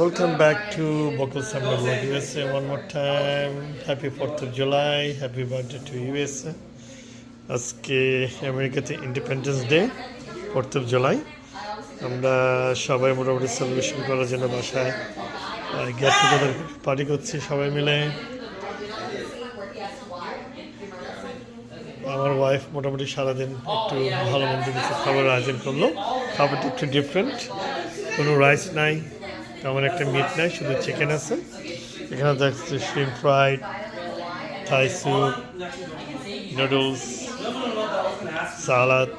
Welcome back to Bokul Summer Vlog USA one more time. Happy 4th of July. Happy birthday to USA. আজকে আমেরিকাতে Independence Day fourth of July আমরা সবাই মোটামুটি celebration করার জন্য বাসায় গেট টুগেদার পার্টি করছি সবাই মিলে আমার ওয়াইফ মোটামুটি সারাদিন একটু ভালো মন্দ কিছু খাবারের আয়োজন করল খাবারটা একটু ডিফারেন্ট কোনো রাইস নাই তেমন একটা মিট নাই, শুধু চিকেন আছে। এখানে দেখছি shrimp fried Thai soup noodles salad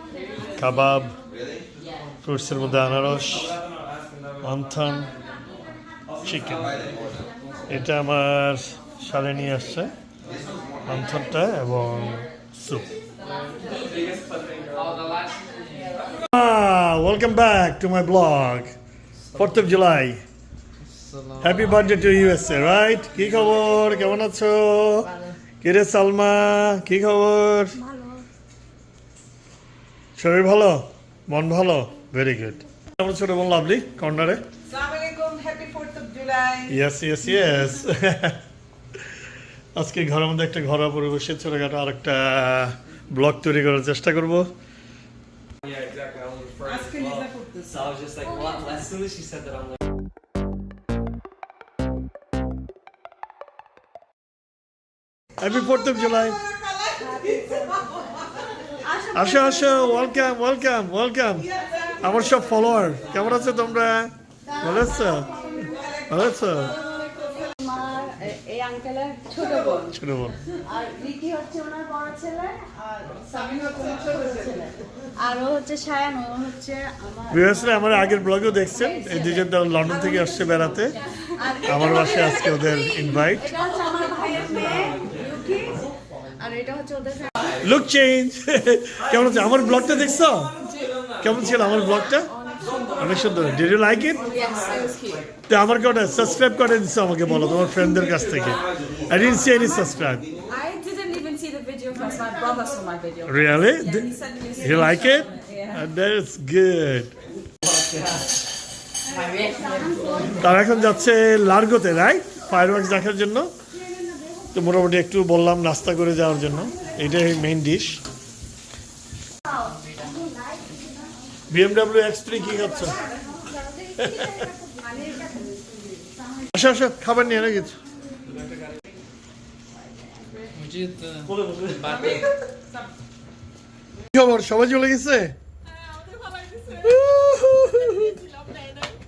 kebab ফ্রুটসের মধ্যে আনারস মান্থান চিকেন এটা আমার সালে নিয়ে আসছে মান্থনটা এবং soup welcome back to my blog fourth of July happy birthday to USA right কি খবর? কেমন আছো? কিরে সালমা? কি খবর? শরীর ভালো? মন ভালো? ভেরি গুড কেমন ছোট বল লাভলি কর্নারে আজকে ঘরের মধ্যে একটা ঘর বসে ছোটখাটো আর একটা ব্লগ তৈরি করার চেষ্টা করব। হ্যাপি ফোর্থ অফ জুলাই আসো আসো ওয়েলকাম ওয়েলকাম ওয়েলকাম আমার সব ফলোয়ার কেমন আছো তোমরা? ভালো আছো? ভালো আছো? আমার এ- ছোট বোন। ছোট বোন। আর রিকি হচ্ছে ওনার বড় ছেলে আর সামিন হচ্ছে ছোট ছেলে। আর ও হচ্ছে সায়ান ও হচ্ছে আমার বিহাসরা আমার আগের ব্লগেও দেখছেন এই দুজন তো লন্ডন থেকে আসছে বেড়াতে। আমার বাসায় আজকে ওদের ইনভাইট এটা হচ্ছে আমার ভাইয়ের মেয়ে। আর এটা হচ্ছে ওদের লুক চেঞ্জ কেমন আছে? আমার ব্লগটা দেখছ? কেমন ছিল আমার ব্লগটা অনেক সুন্দর। ডিড ইউ লাইক ইট তো আমাকে ওটা সাবস্ক্রাইব করে দিছো আমাকে বলো তোমার ফ্রেন্ডদের কাছ থেকে। I didn't see any subscribe I didn't even see the video first. My brother saw my video. Really Yeah, You like it? Yeah. That's good. তারা এখন যাচ্ছে লার্গোতে রাইট ফায়ার ওয়ার্কস দেখার জন্য? তো মোটামুটি একটু বললাম নাস্তা করে যাওয়ার জন্য। এটাই main dish BMW X three কি খাচ্ছ? আসো আসো খাবার নিয়ে এনে গেছো কি খবর? সবাই চলে গেছে?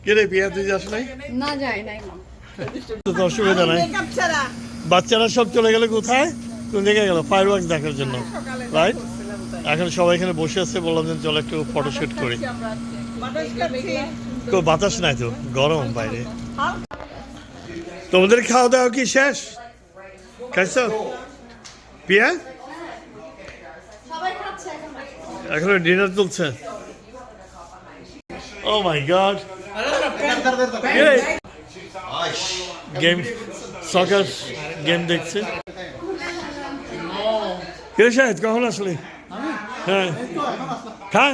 কে রে পিয়া তুই যাস নাই? না যায় নাই অসুবিধা নাই। বাচ্চারা সব চলে গেলে কোথায়? কোন জায়গায় গেল ফায়ার দেখার জন্য রাইট এখন সবাই এখানে বসে আছে বললাম যে চলো একটু ফটোশুট করি। তো বাতাস নাই তো গরম বাইরে। তোমাদের খাওয়া দাওয়া কি শেষ? খাইছ? পিয়া? সবাই এখন এখন ডিনার চলছে। ও my God game soccer game দেখছে। কিরে শাহেদ কখন আসলি? হ্যাঁ। হ্যাঁ?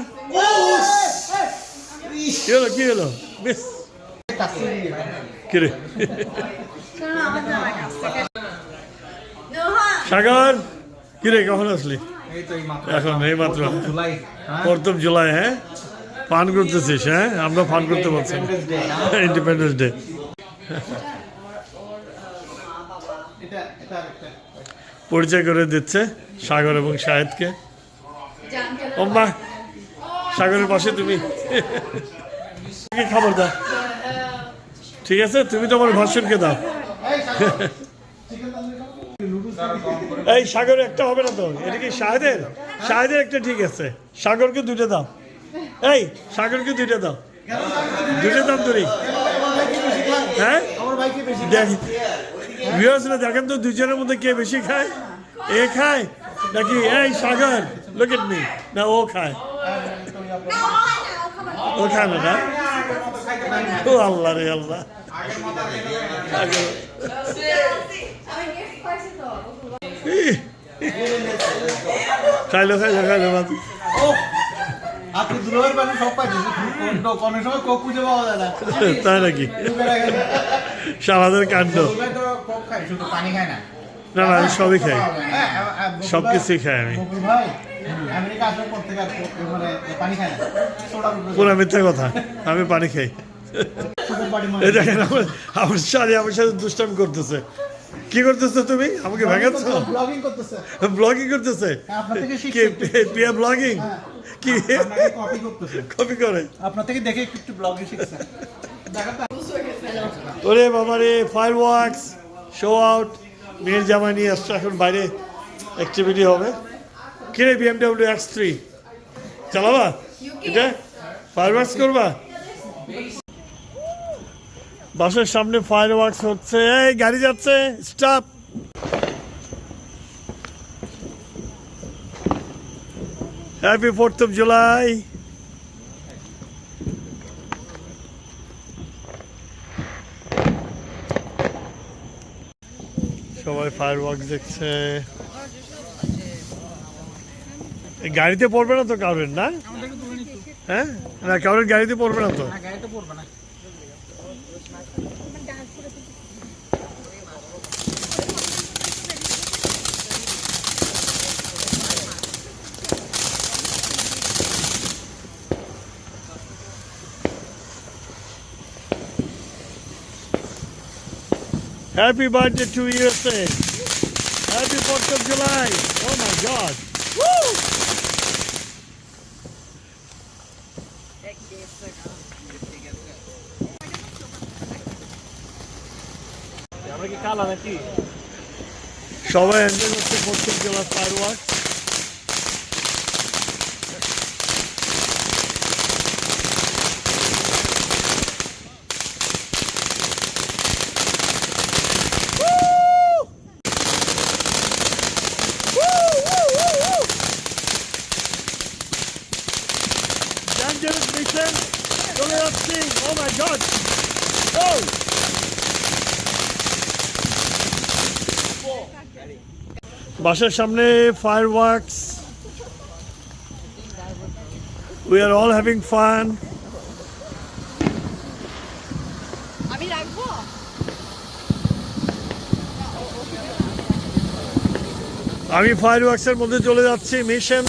কি হলো কি হলো? বেশ। কিরে সাগর কিরে কখন আসলি? এখন এই মাত্র। প্রথম জুলাই হ্যাঁ? পান করতেছিস হ্যাঁ? আমরা পান করতে পারছি ইন্ডিপেন্ডেন্স ডে পরিচয় করে দিচ্ছে সাগর এবং শাহেদকে। ও মা সাগরের পাশে তুমি। কি খাবার দাও ঠিক আছে তুমি তোমার ভার্সনকে দাও। এই সাগর একটা হবে না তো? এটা কি শাহেদের? শাহেদের একটা ঠিক আছে। সাগরকে দুটো দাও। এই সাগরকে দুইটা দাও। দুটো দাম ধরি হ্যাঁ? দেখ ভিউয়ার্সরা দেখেন তো দুজনের মধ্যে কে বেশি খায়? এ খায়? নাকি এই সাগর লোক এট মি না ও খায়। ও খায় না না? ও আল্লাহ রে আল্লাহ। খাইলো খাইলো খাইলো বাদ আপনি দুলোর পানি সব পাইছেন কোন সময় কোক খুঁজে পাওয়া যায় না। তাই নাকি? সারাদের কাণ্ড। না। না আমি সবই খাই। হ্যাঁ, সব কিছুই খাই আমি। পর মানে পুরো মিথ্যা কথা আমি পানি খাই। এই দেখেন আমার আমার সাথে দুষ্টামি করতেছে। কি করতেছো তুমি? আমাকে ভেঙাচ্ছ ব্লগিং করতেছে থেকে পিয়া ব্লগিং কি? কপি করে। আপনার থেকে দেখে একটু ব্লগিং শিখছে। ওরে বাবা রে ফায়ার ওয়ার্কস শো আউট মেয়ের জামা নিয়ে আসছে এখন বাইরে অ্যাক্টিভিটি হবে কিরে বিএমডাব্লিউ এক্স থ্রি চালাবা? এটা? ফায়ার ওয়ার্কস করবা? বাসের সামনে ফায়ার ওয়ার্কস হচ্ছে। এই, গাড়ি যাচ্ছে। Stuff happy fourth of July সবাই ফায়ার ওয়ার্ক দেখছে গাড়িতে পড়বে না তো কারোর, না? হ্যাঁ? না, কারোর গাড়িতে পড়বে না তো? Happy birthday to USA. Happy 4th of July. Oh my God. Woo! সবাই এনজয় করছে fourth of July fire work Dangerous mission. চলে যাচ্ছি মাই গড ও বাসার সামনে fire works we are all having fun আমি রাখব? আমি ফায়ার ওয়ার্কসের মধ্যে চলে যাচ্ছি। মিশন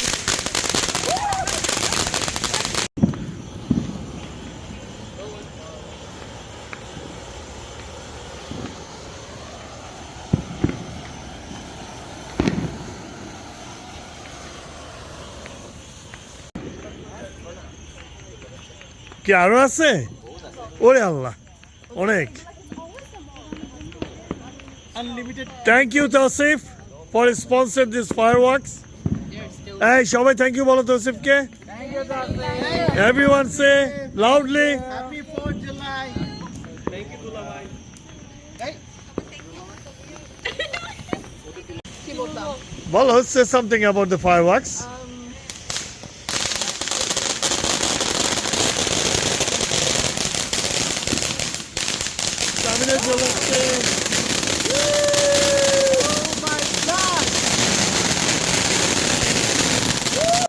কি আরও আছে? ওরে আল্লাহ, অনেক। Thank you Tausif for sponsor this fireworks এই সবাই থ্যাংক ইউ বলো তৌসিফকে এভরিওয়ান সে লাউডলি বলো say something about the fireworks সামনে চলে আসছে তারাবাতি সামনে আসেন তারাবাতি জ্বালাচ্ছে সবাই সাহান এখান থেকে নিয়ে নেন নিয়ে নেন ইউকি এই- এই পাশে না তো মনে হয় অন্য পা- এই সামনে রেখে দাও রং, ইউকি, তুমি রং। একটু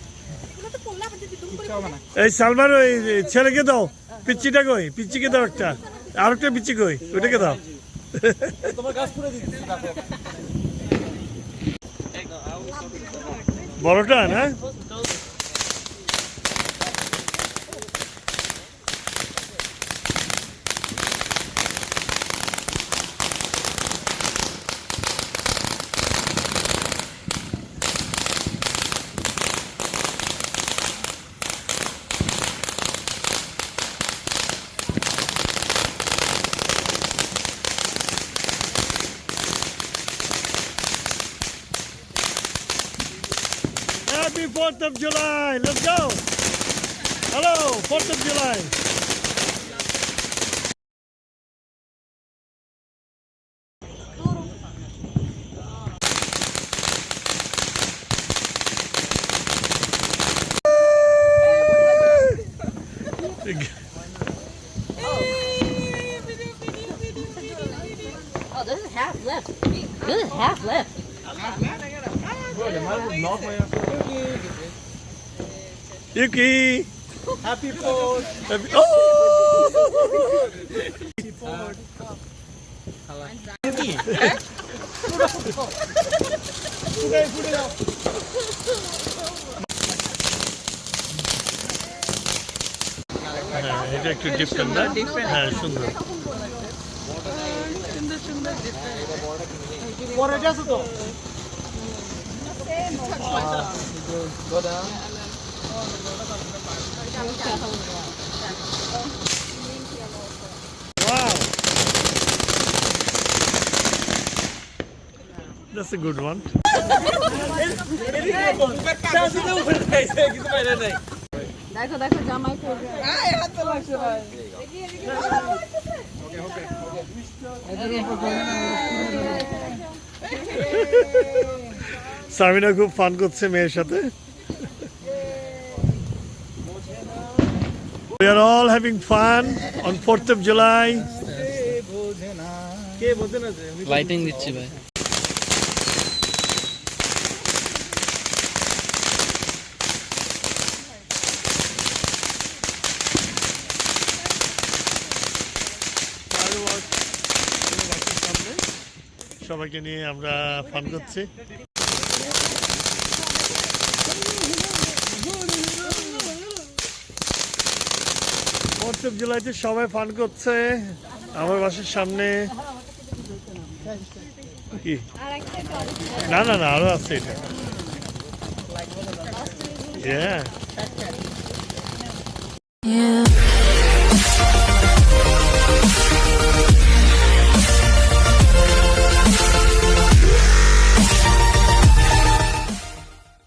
এই সালমান ওই ছেলেকে দাও পিচ্ছিটা কই? পিচ্চিকে দাও একটা। আর একটা পিচ্ছি কই? ওইটাকে দাও। বড়টা না? 4th of July. Let's go. Hello, 4th of July. ইউকি হ্যাপি ফোর্থ Happy- Oh! হ্যাঁ, এটা একটু ডিফারেন্ট না হ্যাঁ সুন্দর পরে গেছে তো Wow. That's a good one. দেখো দেখো জামাই করবে সামিনা খুব ফান করছে মেয়ের সাথে। We are all having fun on 4th of July. Lighting দিচ্ছি ভাই। সবাইকে নিয়ে আমরা ফান করছি। অফ জুলাইতে সবাই ফান করছে, আমার বাসের সামনে। না না না, আরও আছে এটা। হ্যাঁ.